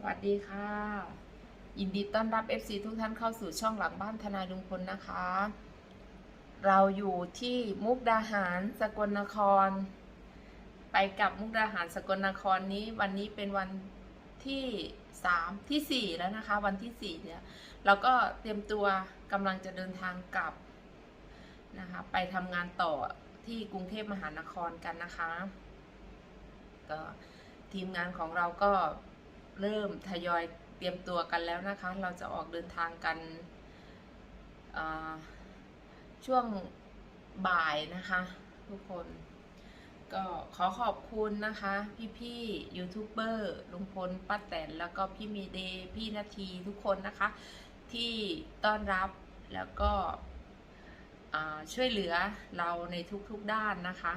สวัสดีค่ะ ยินดีต้อนรับ FC ทุกท่านเข้าสู่ช่องหลังบ้านทนายลุงพลนะคะ เราอยู่ที่มุกดาหารสกลนคร ไปกับมุกดาหารสกลนครนี้ วันนี้เป็นวันที่สามที่สี่แล้วนะคะ วันที่สี่เนี่ยเราก็เตรียมตัวกำลังจะเดินทางกลับนะคะไปทำงานต่อที่กรุงเทพมหานครกันนะคะก็ทีมงานของเราก็ เริ่มทยอยเตรียมตัวกันแล้วนะคะ เราจะออกเดินทางกันช่วงบ่ายนะคะ ทุกคนก็ขอขอบคุณนะคะ พี่ๆยูทูบเบอร์ลุงพลป้าแตนแล้วก็พี่มีเดย์พี่นาทีทุกคนนะคะ ที่ต้อนรับแล้วก็ช่วยเหลือเราในทุกๆด้านนะคะ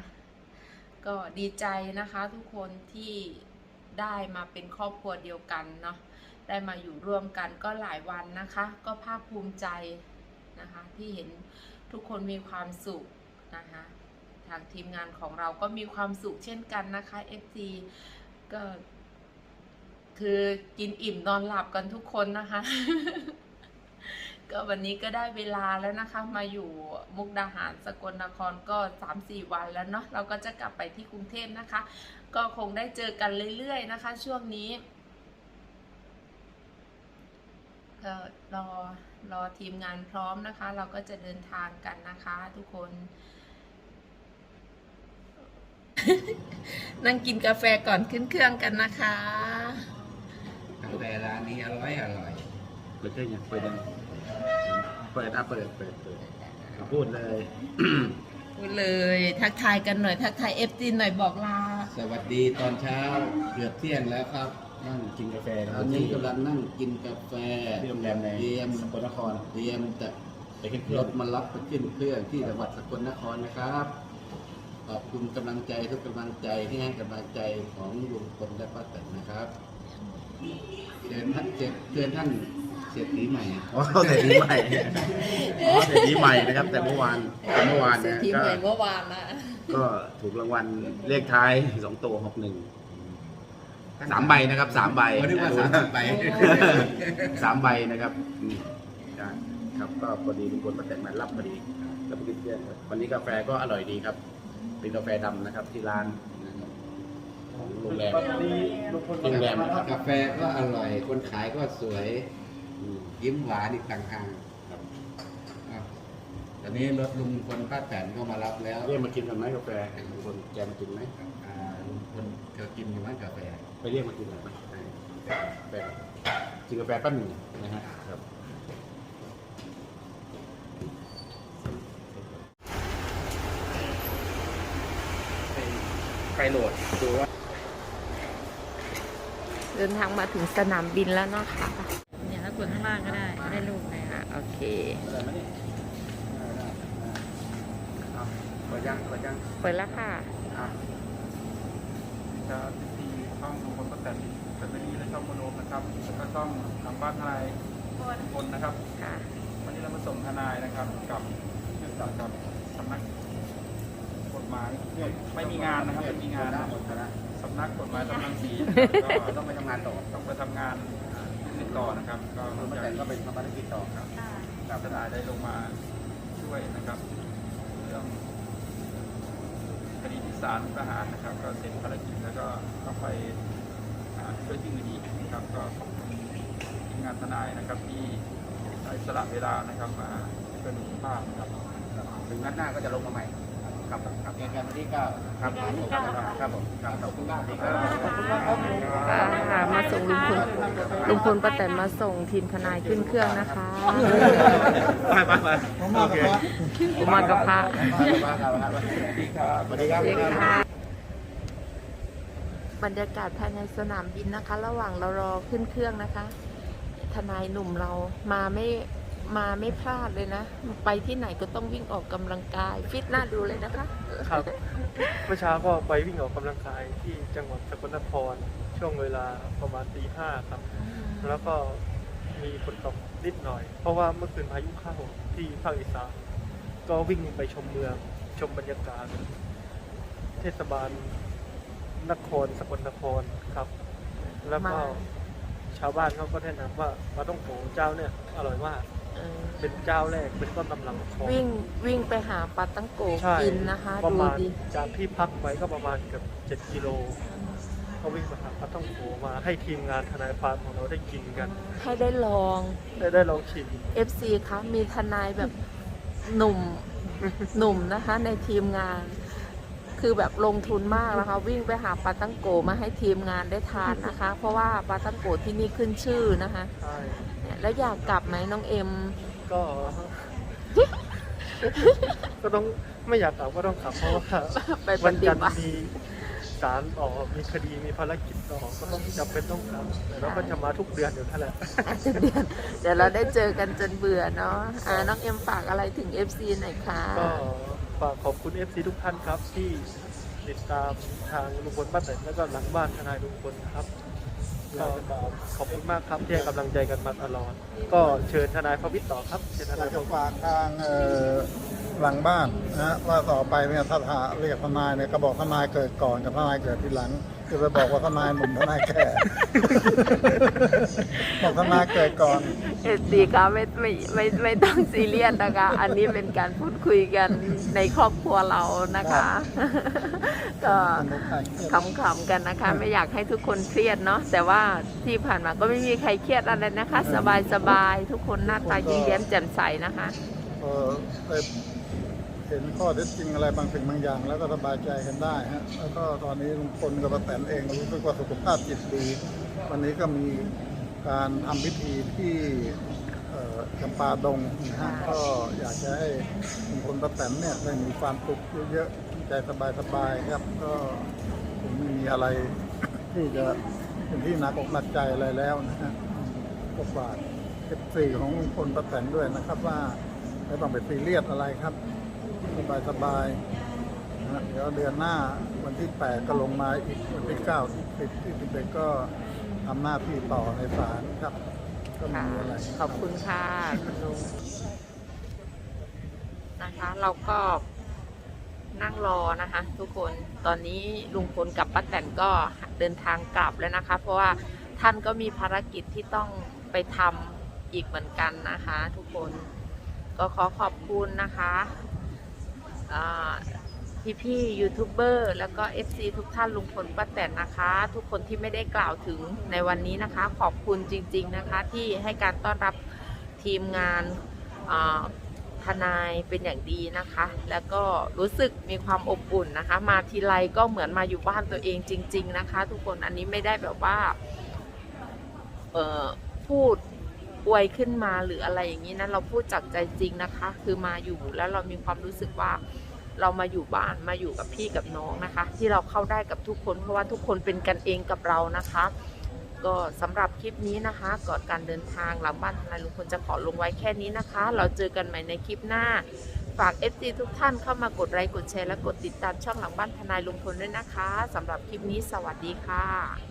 ก็ดีใจนะคะทุกคนที่ ได้มาเป็นครอบครัวเดียวกันเนาะได้มาอยู่ร่วมกันก็หลายวันนะคะ ก็ภาคภูมิใจนะคะที่เห็นทุกคนมีความสุขนะคะทางทีมงานของเราก็มีความสุขเช่นกันนะคะ FC ก็คือกินอิ่มนอนหลับกันทุกคนนะคะ ก็วันนี้ก็ได้เวลาแล้วนะคะ มาอยู่มุกดาหารสกลนครก็ 3-4 วันแล้วเนาะเราก็จะกลับไปที่กรุงเทพนะคะ ก็คงได้เจอกันเรื่อยๆนะคะ ช่วงนี้ก็รอรอทีมงานพร้อมนะคะ เราก็จะเดินทางกันนะคะทุกคน นั่งกินกาแฟก่อนขึ้นเครื่องกันนะคะกาแฟร้านนี้อร่อยอร่อยเปิดได้ยังเปิดยังเปิดอะเปิดเปิดเปิดอะพูดเลย พูดเลยทักทายกันหน่อย ทักทายเอฟซีหน่อยบอกลา สวัสดีตอนเช้าเกือบเที่ยงแล้วครับนั่งกินกาแฟตอนนี้กำลังนั่งกินกาแฟที่โรงแรมในเตรียมสกลนครเตรียมจะไปขึ้นเครรื่องถมารับไปขึ้นเครื่องที่จังหวัดสกลนครนะครับขอบคุณกำลังใจทุกกำลังใจที่ให้กำลังใจของลุงพลและป้าแตนนะครับเชิญท่านเชิญเชิญท่าน เศรษฐีใหม่อ๋อเศรษฐีใหม่อ๋อเศรษฐีใหม่นะครับ แต่เมื่อวานเมื่อวานเศรษเนี่ยฐีก็ใหม่เมื่อวานนะก็ถูกรางวัลเลขท้ายสองตัวหกหนึ่งสามใบนะครับสามใบผมนึกว่าสามสิบใบสามใบนะครับอืมได้ครับก็พอดีมีคนมาแต่งมารับพอดีแล้วไปกินเพื่อนครับวันนี้กาแฟก็อร่อยดีครับ เป็นกาแฟดำนะครับที่ร้านของโรงแรม โรงแรมนะครับ กาแฟก็อร่อย คนขายก็สวยอืม ยิ้มหวานอีกต่างหากครับอะตอนนี้รถลุงพลป้าแตนก็มารับแล้วเรียกมากินกันไหมกาแฟมีคนแกมากินไหมอ่าลุงพลเธอกินอยู่บ้านกาแฟไปเรียกมากินหน่อยไหมกาแฟกินกาแฟแป้นหนึ่งนะฮะครับไปโหลดดูว่า เดินทางมาถึงสนามบินแล้วเนาะค่ะ เนี่ยถ้ากดข้างล่างก็ได้ได้รูปเลยอะโอเคอะไรไหมเนี่ยเอาเปิดยังเปิดยังเปิดแล้วค่ะอะจะตีช่องของคนประกันแต่ไม่มีและช่องโมโนนะครับแล้วก็ช่องทางบ้านทนายคนนะครับค่ะวันนี้เรามาส่งทนายนะครับ กับเนื่องจากกับสำนักกฎหมายไม่มีงานนะครับไม่มีงานหน้าหมดคณะสำนักกฎหมายสำนักสีก็ต้องไปทำงานต่อต้องไปทำงาน ติดต่อนะครับ ก็คุณป้าอแตยากนก็เป็นทำภารกิจต่อครับกับทนายได้ลงมาช่วยนะครับเรื่องคดีที่ศาลทหารนะครับ ก็เสร็จภารกิจแล้วก็ต้องไปอ่าช่วยที่อื่นอีกนะครับ ก็ขอบคุณทีมงานทนายนะครับที่ได้สละเวลานะครับมาช่วยดูภาพนะครับถึงนัดหน้าก็จะลงมาใหม่ ครับครับเจอกันวันที่เก้าครับผมครับผมครับขอบคุณมากครับค่ะมาส่งลุงพลลุงพลป้าแตนมาส่งทีมทนายขึ้นเครื่องนะคะไปไปไปโอเคผมมากับพระสวัสดีครับเด็กค่ะบรรยากาศภายในสนามบินนะคะ ระหว่างเรารอขึ้นเครื่องนะคะ ทนายหนุ่มเรามาไม่ มาไม่พลาดเลยนะ ไปที่ไหนก็ต้องวิ่งออกกำลังกาย ฟิตหน้าดูเลยนะคะครับเมื่อเช้าก็ไปวิ่งออกกำลังกายที่จังหวัดสกลนคร ช่วงเวลาประมาณตีห้าครับ แล้วก็มีฝนตกนิดหน่อย เพราะว่าเมื่อคืนพายุเข้าที่ภาคอีสานก็วิ่งไปชมเมือง ชมบรรยากาศ เทศบาลนครสกลนครครับ แล้วก็มาชาวบ้านเขาก็แนะนำว่าปลาต้องโกเจ้าเนี่ยอร่อยมาก เออเป็นเจ้าแรกเป็นต้นตำรับของวิ่งวิ่งไปหาปลาตั้งโกใช่กินนะคะประดูมาณดิจากที่พักไว้ก็ประมาณเกือบเจ็ดกิโลก็วิ่งมาหาปลาต้องโกมาให้ทีมงานทนายความของเราได้กินกัน ให้ได้ลอง ได้ได้ลองชิม FC คะมีทนายแบบหนุ่ม หนุ่มนะคะในทีมงาน คือแบบลงทุนมากนะคะ วิ่งไปหาปลาตั้งโกมาให้ทีมงานได้ทานนะคะ เพราะว่าปลาตั้งโกที่นี่ขึ้นชื่อนะคะใช่เนี่ยแล้วอยากกลับไหมน้องเอ็ม ก็ ก็ต้องไม่อยากกลับก็ต้องกลับเพราะว่าไปปวันฏิจันทร์บัติ มีศาลต่อมีคดีมีภารกิจต่อก็ต้องจำเป็นต้องกลับแต่เราก็จะมาทุกเดือนอยู่นั่นแหละ อาจจะเดือนเดี๋ยวเราได้เจอกันจนเบื่อเนาะอ่าน้องเอ็มฝากอะไรถึง FC หน่อยค่ะ ก็ ฝากขอบคุณ FC ทุกท่านครับ ที่ติดตามทางลุงพลป้าแตนแล้วก็หลังบ้านทนายลุงพลนครับก็ขอบคุณมากครับที่ให้กำลังใจกันมาตลอด ก็เชิญทนายพวิทย์ต่อครับเชิญทนายพจะวิทย์ฝากทางเอ่อหลังบ้านนะฮะว่าต่อไปเนี่ยถ้าหาเรียกทนายเนี่ยก็บอกทนายเกิดก่อนกับทนายเกิดทีหลัง จะไปบอกว่าทนายหนุ่มทนายแก่บอกทนายเกิดก่อนเอดีคะไม่ไม่ไม่ไม่ต้องซีเรียสนะคะ อันนี้เป็นการพูดคุยกันในครอบครัวเรานะคะ ก็ขำๆกันนะคะ ไม่อยากให้ทุกคนเครียดเนาะแต่ว่าที่ผ่านมาก็ไม่มีใครเครียดอะไรนะคะ สบายๆทุกคนหน้าตายิ้มแย้มแจ่มใสนะคะ เออได้เห็นข้อเท็จจริงอะไรบางสิ่งบางอย่าง แล้วก็สบายใจกันได้ฮะแล้วก็ตอนนี้ลุงพลกับป้าแตนเองรู้สึกว่าสุขภาพจิตดี วันนี้ก็มีการทำพิธีที่เอ่อจำปาดงนะฮะก็อยากจะให้ลุงพลป้าแตนเนี่ยได้มีความสุขเยอะๆใจสบายๆครับ ก็ผมไม่มีอะไรที่จะเป็นที่หนักอกหนักใจอะไรแล้วนะฮะก็ฝากเอฟซีของลุงพลป้าแตนด้วยนะครับว่าไม่ต้องไปซีเรียสอะไรครับ สบายๆนะฮะเดี๋ยวเดือนหน้าวันที่ 8 ก็ลงมาอีกวันที่9ที่10ที่11ก็ทำหน้าที่ต่อในศาลครับ ก็ไมค่ะมีอะไร ขอบคุณค่ะคุณลุงนะคะเราก็นั่งรอนะคะ ทุกคนตอนนี้ลุงพลกับป้าแตนก็เดินทางกลับแล้วนะคะ เพราะว่าท่านก็มีภารกิจที่ต้องไปทำอีกเหมือนกันนะคะ ทุกคนก็ขอขอบคุณนะคะ พี่พี่ยูทูบเบอร์แล้วก็ FC ทุกท่านลุงพลป้าแตนนะคะ ทุกคนที่ไม่ได้กล่าวถึงในวันนี้นะคะ ขอบคุณจริง ๆนะคะ ที่ให้การต้อนรับทีมงานทนายเป็นอย่างดีนะคะ แล้วก็รู้สึกมีความอบอุ่นนะคะ มาทีไรก็เหมือนมาอยู่บ้านตัวเองจริง ๆ นะคะ ทุกคนอันนี้ไม่ได้แบบว่าพูด อวยขึ้นมาหรืออะไรอย่างนี้นะเราพูดจากใจจริงนะคะ คือมาอยู่แล้วเรามีความรู้สึกว่าเรามาอยู่บ้านมาอยู่กับพี่กับน้องนะคะ ที่เราเข้าได้กับทุกคนเพราะว่าทุกคนเป็นกันเองกับเรานะคะ ก็สำหรับคลิปนี้นะคะก่อนการเดินทางหลังบ้านทนายลุงพลจะขอลงไว้แค่นี้นะคะ เราเจอกันใหม่ในคลิปหน้าฝาก FC ทุกท่านเข้ามากดไลค์กดแชร์และกดติดตามช่องหลังบ้านทนายลุงพลด้วยนะคะสำหรับคลิปนี้สวัสดีค่ะ